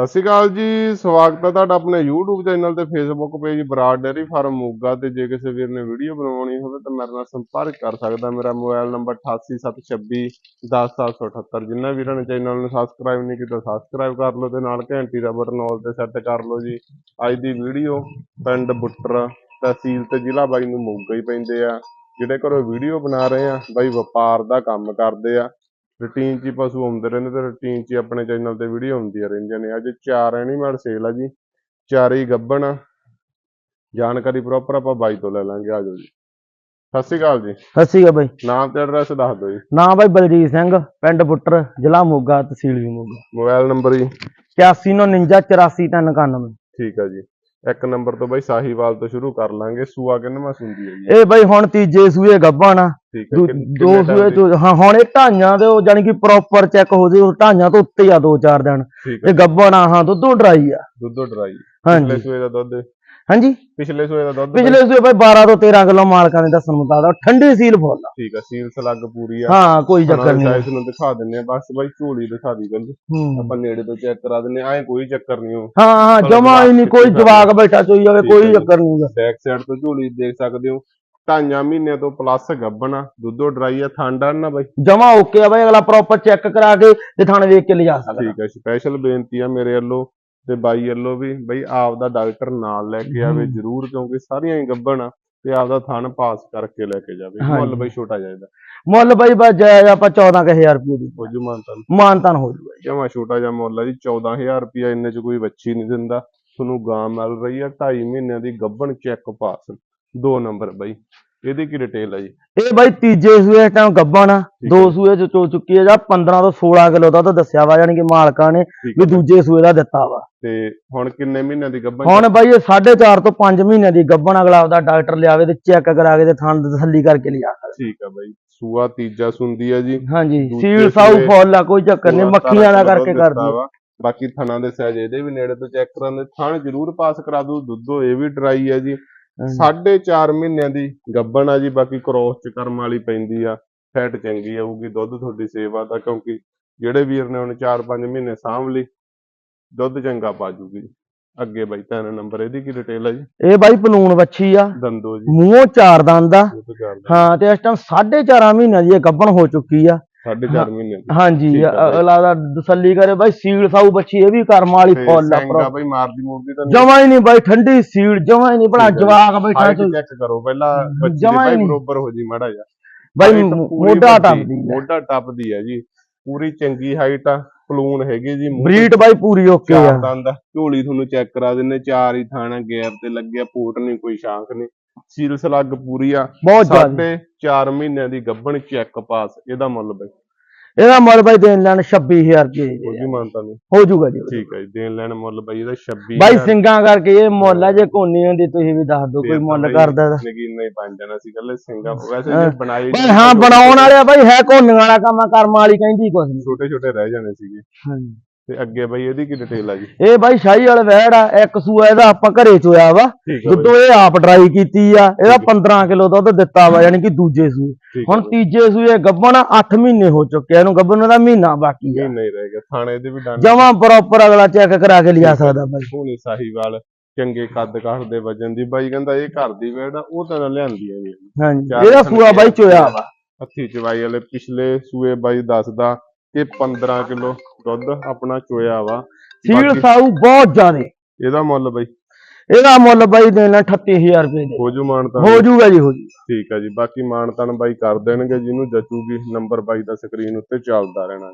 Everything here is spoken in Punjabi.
ਸਤਿ ਸ਼੍ਰੀ ਅਕਾਲ ਜੀ, ਸਵਾਗਤ ਹੈ ਤੁਹਾਡਾ ਆਪਣੇ YouTube ਚੈਨਲ ਤੇ Facebook page Brar dairy farm Moga ਤੇ ਜੇ ਕਿਸੇ ਵੀਰ ਨੇ ਵੀਡੀਓ ਬਣਾਉਣੀ ਹੋਵੇ ਤਾਂ ਮੇਰੇ ਨਾਲ ਸੰਪਰਕ ਕਰ ਸਕਦਾ ਮੇਰਾ ਮੋਬਾਈਲ ਨੰਬਰ 8876 10778 ਜਿੰਨਾ ਵੀਰਾਂ ਨੇ ਚੈਨਲ ਨੂੰ ਸਬਸਕ੍ਰਾਈਬ ਨਹੀਂ ਕੀਤਾ ਸਬਸਕ੍ਰਾਈਬ ਕਰ ਲਓ ਤੇ ਨਾਲ ਘੰਟੀ ਦਾ ਬਟਨ ਆਲ ਤੇ ਸੈੱਟ ਕਰ ਲਓ ਜੀ। ਅੱਜ ਦੀ ਵੀਡੀਓ ਪਿੰਡ ਬੁੱਟਰ ਤਹਿਸੀਲ ਤੇ ਜ਼ਿਲ੍ਹਾ ਬਾਈ ਨੂੰ ਮੋਗਾ ਹੀ ਪੈਂਦੇ ਆ। ਜਿਹੜੇ ਘਰੋਂ ਵੀਡੀਓ ਬਣਾ ਰਹੇ ਆ, ਬਾਈ ਵਪਾਰ ਦਾ ਕੰਮ ਕਰਦੇ ਆ। ਰੂਟੀਨ 'ਚ ਪਸ਼ੂ ਆਉਂਦੇ ਰਹਿੰਦੇ ਤੇ ਰੂਟੀਨ 'ਚ ਆਪਣੇ ਚੈਨਲ ਤੇ ਵੀਡੀਓ ਆਉਂਦੀਆਂ ਰਹਿੰਦੀਆਂ ਨੇ। ਅੱਜ ਚਾਰ ਐਨੀਮਲ ਸੇਲ ਆ ਜੀ। ਚਾਰੇ ਹੀ ਗੱਭਣ ਆ। ਜਾਣਕਾਰੀ ਪ੍ਰੋਪਰ ਆਪਾਂ ਬਾਈ ਤੋਂ ਲੈ ਲਾਂਗੇ। ਆਜੋ ਜੀ। ਸਤਿ ਸ਼੍ਰੀ ਅਕਾਲ ਜੀ। ਸਤਿ ਸ਼੍ਰੀ ਅਕਾਲ ਬਾਈ। ਨਾਮ ਤੇ ਐਡਰੈਸ ਦੱਸ ਦਿਓ ਜੀ। ਨਾਮ ਬਾਈ ਬਲਜੀਤ ਸਿੰਘ ਪਿੰਡ ਬੁੱਟਰ ਜ਼ਿਲ੍ਹਾ ਮੋਗਾ ਤਹਿਸੀਲ ਵੀ ਮੋਗਾ। ਮੋਬਾਈਲ ਨੰਬਰ ਜੀ। 8199 ਠੀਕ ਆ ਜੀ। ਇੱਕ ਨੰਬਰ ਤੋਂ ਬਾਈ ਸਾਹੀਵਾਲ ਤੋਂ ਸ਼ੁਰੂ ਕਰ ਲਾਂਗੇ। ਸੂਆ ਕਿੰਨਵਾਂ ਸੁੰਦੀ ਹੈ ਜੀ ਇਹ ਬਾਈ ਹੁਣ ਤੀਜੇ ਸੂਏ ਗੱਭਾ ਨਾ। ਠੀਕ ਹੈ ਦੂ- ਸੂਏ ਹਾਂ ਹੁਣ ਇਹ ਢਾਈਆਂ ਦੇ ਉਹ ਜਾਨੀ ਕਿ ਪ੍ਰੋਪਰ ਚੈੱਕ ਹੋ ਜੇ ਉਹ ਢਾਈਆਂ ਤੋਂ ਉੱਤੇ ਆ ਦੋ ਚਾਰ ਦਿਨ। ਠੀਕ ਤੇ ਹੈ। ਗੱਭਾ ਨਾ ਹਾਂ ਦੁੱਧੋਂ ਡਰਾਈ ਆ। ਦੁੱਧੋ ਡਰਾਈ। ਹਾਂਜੀ। ਸੂਏ ਦਾ ਦੁੱਧ ਹਾਂਜੀ? ਪਿਛਲੇ ਸੂਏ ਦਾ ਦੁੱਧ ਪਿਛਲੇ ਸੂਏ ਬਾਈ 12 ਤੋਂ 13 ਕਿਲੋ ਮਾਲਕਾਂ ਦੇ ਦੱਸਣ ਮੁਤਾਬਕ ਠੰਡੀ ਸੀਲ ਫੁੱਲ ਆ। ਠੀਕ ਆ ਸੀਲ ਸਲੱਗ ਪੂਰੀ ਆ। ਹਾਂ ਕੋਈ ਚੱਕਰ ਨਹੀਂ ਸਾਈਜ਼ ਨੂੰ ਦਿਖਾ ਦਿੰਨੇ ਆ ਬਸ ਬਾਈ ਝੋਲੀ ਦਿਖਾ ਦੀ ਗੱਲ। ਹੂੰ। ਆਪਾਂ ਨੇੜੇ ਤੋਂ ਚੈੱਕ ਕਰਾ ਦਿੰਨੇ ਐ ਕੋਈ ਚੱਕਰ ਨਹੀਂ ਹਾਂ ਹਾਂ ਮਤਲਬ ਜਮਾ ਹੀ ਨਹੀਂ ਕੋਈ ਜਵਾਕ ਬੈਠਾ ਚੋਈ ਜਾਵੇ ਹੈ ਕੋਈ। ਚੱਕਰ ਨਹੀਂ ਬੈਕ ਸਾਈਡ ਤੋਂ ਝੋਲੀ ਦੇਖ ਸਕਦੇ ਹੋ। ਢਾਈਆਂ ਮਹੀਨਿਆਂ ਤੋਂ ਪਲੱਸ ਗੱਬਣਾ ਦੁੱਧੋ ਡਰਾਈ ਆ ਠੰਡਾ ਨਾ ਬਾਈ। ਜਮਾ ਓਕੇ ਆ ਬਾਈ ਅਗਲਾ ਪ੍ਰੋਪਰ ਚੈੱਕ ਕਰਾ ਕੇ ਤੇ ਥਾਣੇ ਵੇਖ ਕੇ ਲਿਜਾ ਸਕਦਾ। ਠੀਕ ਹੈ ਸਪੈਸ਼ਲ ਬੇਨਤੀ ਆ ਮੇਰੇ ਵੱਲੋਂ। ਤੇ ਬਾਈ ਵੱਲੋਂ ਵੀ ਬਈ ਆਪ ਦਾ ਡਾਕਟਰ ਨਾਲ ਲੈ ਕੇ ਆਵੇ। ਜਰੂਰ ਕਿਉਂਕਿ ਸਾਰੀਆਂ ਹੀ ਗੱਬਣ ਆ ਤੇ ਆਪ ਦਾ ਥਣ ਪਾਸ ਕਰਕੇ ਲੈ ਕੇ ਜਾਵੇ। ਮੁੱਲ ਬਈ ਛੋਟਾ ਜਾਇਦਾ ਮੁੱਲ ਬਾਈ ਬਸ ਜਾਇਜ਼ ਆਪਾਂ 14000 ਰੁਪਏ ਦੀ ਹੋ ਜੂ ਮਾਨਤਾ ਮਾਨਤਾਨ ਹੋ ਜੀ। ਜਮਾ ਛੋਟਾ ਜਿਹਾ ਮੁੱਲ ਆ ਜੀ 14000 ਰੁਪਇਆ ਇੰਨੇ ਚ ਕੋਈ ਬੱਚੀ ਨਹੀਂ ਦਿੰਦਾ ਤੁਹਾਨੂੰ ਗਾਂ ਮਿਲ ਰਹੀ ਆ 2.5 ਮਹੀਨਿਆਂ ਦੀ ਗੱਬਣ ਚੈੱਕ ਪਾਸ ਦੋ ਨੰਬਰ ਬਈ ਇਹਦੀ ਕੀ ਡਿਟੇਲ ਆ ਜੀ? ਇਹ ਬਾਈ ਤੀਜੇ ਸੂਏ ਟਾਈਮ ਗੱਬਣ ਦੋ ਹੈ। ਸੂਏ ਚ ਚੋ ਚੁੱਕੀ ਹੈ ਜਾਂ 15 ਤੋਂ 16 ਕਿਲੋ ਦਾ ਤਾਂ ਦੱਸਿਆ ਵਾ ਯਾਨੀ ਕਿ ਮਾਲਕਾਂ ਨੇ ਵੀ ਹੈ ਦੂਜੇ ਸੂਏ ਦਾ ਦਿੱਤਾ ਵਾ। ਤੇ ਹੁਣ ਕਿੰਨੇ ਮਹੀਨਿਆਂ ਦੀ ਗੱਬਣ ਹੁਣ ਬਾਈ ਇਹ 4.5 ਤੋਂ 5 ਮਹੀਨਿਆਂ ਦੀ ਗੱਬਣ ਅਗਲਾ ਆਪਦਾ ਡਾਕਟਰ ਲਿਆਵੇ ਤੇ ਚੈੱਕ ਕਰਾ ਕੇ ਤੇ ਥਾਂ ਦੀ ਤਸੱਲੀ ਕਰਕੇ ਲਿਆ ਠੀਕ ਆ ਬਾਈ। ਸੂਆ ਤੀਜਾ ਸੁੰਦੀ ਆ ਜੀ। ਹਾਂਜੀ ਸੀਲ ਸਾਊ ਫੁੱਲ ਆ ਕੋਈ ਚੱਕਰ ਨਹੀਂ ਮੱਖੀਆਂ ਦਾ ਕਰਕੇ ਕਰਦੀ। ਬਾਕੀ ਥਣਾ ਦੇ ਸਾਈਜ਼ ਇਹਦੇ ਵੀ ਨੇੜੇ ਤੋਂ ਚੈੱਕ ਕਰਾਂਦੇ ਥਣ ਜ਼ਰੂਰ ਪਾਸ ਕਰਾ ਦੂ ਦੁੱਧੋ ਇਹ ਵੀ ਡਰਾਈ ਹੈ ਜੀ। ਸਾਢੇ ਚਾਰ ਮਹੀਨਿਆਂ ਦੀ ਗੱਬਣ ਆ ਜੀ ਬਾਕੀ ਕ੍ਰੋਸ ਚ ਕਰਮ ਵਾਲੀ ਪੈਂਦੀ ਆ ਫੈਟ ਚੰਗੀ ਆਊਗੀ ਦੁੱਧ ਤੁਹਾਡੀ ਸੇਵਾ ਦਾ ਕਿਉਂਕਿ ਜਿਹੜੇ ਵੀਰ ਨੇ ਹੁਣ 4-5 ਮਹੀਨੇ ਸਾਂਭ ਲਈ ਦੁੱਧ ਚੰਗਾ ਪਾ ਜੂਗੀ ਅੱਗੇ ਬਾਈ ਤਿੰਨ ਨੰਬਰ ਇਹਦੀ ਕੀ ਡਿਟੇਲ ਆ ਜੀ? ਇਹ ਬਾਈ ਪਲੂਣ ਵੱਛੀ ਆ। ਦੰਦੋ ਜੀ। ਮੂੰਹੋਂ ਚਾਰ ਦੰਦ ਆ। ਹਾਂ ਤੇ ਇਸ ਟਾਈਮ 4.5 ਮਹੀਨਿਆਂ ਦੀ ਇਹ ਗੱਬਣ ਹੋ ਚੁੱਕੀ ਆ। ਸਾਢੇ ਚਾਰ ਮਹੀਨੇ ਦੀ। ਹਾਂਜੀ ਆ ਤਸੱਲੀ ਕਰੇ ਬਾਈ ਸੀਲ ਸਾਊ ਬੱਚੀ ਇਹ ਵੀ ਕਰਮ ਵਾਲੀ ਫੁੱਲ ਆ ਸਿੰਗਾ ਬਾਈ ਮਾਰਦੀ ਮੂਰਦੀ ਤਾਂ ਜਮਾ ਹੀ ਨਹੀਂ ਬਾਈ ਠੰਡੀ ਸੀਲ ਜਮਾ ਹੀ ਨਹੀਂ ਆ ਜੀ। ਜਵਾਕ ਬੈਠਾ ਚੈੱਕ ਕਰੋ ਪਹਿਲਾਂ ਬੱਚੀ ਦੀ ਜਮਾਂ ਹੀ ਬਾਈ ਨਹੀਂ। ਬਰੋਬਰ ਹੋ ਜੀ ਮਾੜਾ ਬਾਈ ਪੂਰੀ ਮੋਢਾ ਟੱਪਦੀ ਆ। ਮੋਢਾ ਟੱਪਦੀ ਹੈ ਜੀ। ਪੂਰੀ ਚੰਗੀ ਹਾਈਟ ਆ ਪਲੂਨ ਹੈਗੀ ਜੀ ਬਰੀਡ ਬਾਈ ਪੂਰੀ ਓਕੇ ਆ। ਦੰਦ ਆ। ਝੋਲੀ ਤੁਹਾਨੂੰ ਚੈੱਕ ਕਰਾ ਦਿੰਨੇ ਚਾਰ ਹੀ ਥਾਣਾ ਗੈਪ ਤੇ ਲੱਗਿਆ ਪੋਟ ਨਹੀਂ ਕੋਈ ਸ਼ਾਂਖ ਨਹੀਂ। ਸੀਲ ਸਲੱਗ ਪੂਰੀ ਆ। ਬਹੁਤ ਜ਼ਿਆਦਾ। ਸਾਢੇ 4 ਮਹੀਨਿਆਂ ਦੀ ਗੱਭਣ ਚੈੱਕ ਪਾਸ ਇਹਦਾ ਮੁੱਲ ਬਈ ਇਹਦਾ ਮੁੱਲ ਬਾਈ ਦੇਣ ਲੈਣ 26000 ਰੁਪਏ ਉਹ ਜੀ ਮੰਨਤਾ ਨਹੀਂ। ਹੋ ਜਾਊਗਾ ਜੀ। ਠੀਕ ਹੈ ਜੀ ਦੇਣ ਲੈਣ ਮੁੱਲ ਬਈ ਇਹਦਾ 26 ਬਾਈ ਸਿੰਘਾਂ ਕਰਕੇ ਇਹ ਮੁੱਲ ਆ ਜੇ ਕੋਨੀ ਹੁੰਦੀ ਤੁਸੀਂ ਵੀ ਦੱਸ ਦਿਓ ਕੋਈ ਮੁੱਲ ਕਰਦਾ ਤਾਂ। ਨਗੀਨਾ ਹੀ ਬਣ ਜਾਣਾ ਸੀ ਕੱਲੇ ਸਿੰਘਾ ਵੈਸੇ ਹਾਂ। ਜੇ ਬਣਾਏ ਬਾਈ ਹਾਂ ਬਣਾਉਣ ਵਾਲੇ ਆ ਬਾਈ ਹੈ ਕੋਨੀਆਂ ਵਾਲਾ ਕੰਮ ਕਰਮ ਵਾਲੀ ਕਹਿੰਦੀ ਕੁਛ ਨਹੀਂ। ਛੋਟੇ ਛੋਟੇ ਰਹਿ ਜਾਣੇ ਸੀਗੇ। ਹਾਂਜੀ। ਤੇ ਅੱਗੇ ਬਈ ਇਹਦੀ ਕੀ ਡਿਟੇਲ ਆ ਜੀ ਇਹ ਬਾਈ ਸ਼ਾਹੀ ਵਾਲਾ ਵੈੜ ਆ ਇੱਕ ਸੂਆ ਇਹਦਾ ਆਪਾਂ ਘਰੇ ਚੋਇਆ ਵਾ। ਦੁੱਧੋ ਇਹ ਆਪ ਡਰਾਈ ਕੀਤੀ ਆ ਇਹਦਾ 15 ਕਿਲੋ ਦੁੱਧ ਦਿੱਤਾ ਵਾ ਯਾਨੀ ਕਿ ਦੂਜੇ ਸੂਏ। ਹੁਣ ਤੀਜੇ ਸੂਏ ਗੱਭਣ 8 ਮਹੀਨੇ ਹੋ ਚੁੱਕੇ ਆ ਇਹਨੂੰ ਗੱਭਣ ਦਾ ਮਹੀਨਾ ਬਾਕੀ ਆ। ਨਹੀਂ ਨਹੀਂ ਰਹਿ ਗਿਆ ਥਾਣੇ ਦੇ ਵੀ ਡਾਂਡੇ ਜਮਾਂ ਪ੍ਰੋਪਰ ਅਗਲਾ ਚੈੱਕ ਕਰਾ ਕੇ ਲਿਆ ਸਕਦਾ ਬਾਈ। ਹੋਣੀ ਸਾਹੀਵਾਲ ਚੰਗੇ ਕੱਦ ਕਾਠ ਦੇ ਵਜਨ ਦੀ। ਬਾਈ ਕਹਿੰਦਾ ਇਹ ਘਰ ਦੀ ਵੇੜ ਆ ਉਹ ਤਾਂ ਲਿਆਂਦੀ ਹੈ ਜੀ ਹਾਂਜੀ ਇਹਦਾ ਸੂਆ ਬਾਈ ਚੋਇਆ ਵਾ। ਹੱਥੀ ਚਵਾਈ ਵਾਲੇ ਪਿਛਲੇ ਸੂਏ ਬਾਈ ਦੱਸਦਾ ਕਿ 15 ਕਿਲੋ ਦੁੱਧ ਆਪਣਾ ਚੋਇਆ ਵਾ। ਸੀਲ ਸਾਊ ਬਹੁਤ ਜ਼ਿਆਦੇ ਇਹਦਾ ਮੁੱਲ ਬਾਈ? ਇਹਦਾ ਮੁੱਲ ਬਾਈ ਦੇਣਾ 38000 ਰੁਪਏ ਦੇ। ਹੋ ਜੂ ਮਾਨਤਾ ਹੋ ਜਾਊਗਾ ਜੀ ਹੋ ਜੂ ਠੀਕ ਹੈ ਜੀ ਬਾਕੀ ਮਾਨਤਨ ਬਾਈ ਕਰ ਦੇਣਗੇ ਜਿਹਨੂੰ ਜਚੂਗੀ ਨੰਬਰ ਬਾਈ ਦਾ ਸਕਰੀਨ ਉੱਤੇ ਚੱਲਦਾ ਰਹਿਣਾ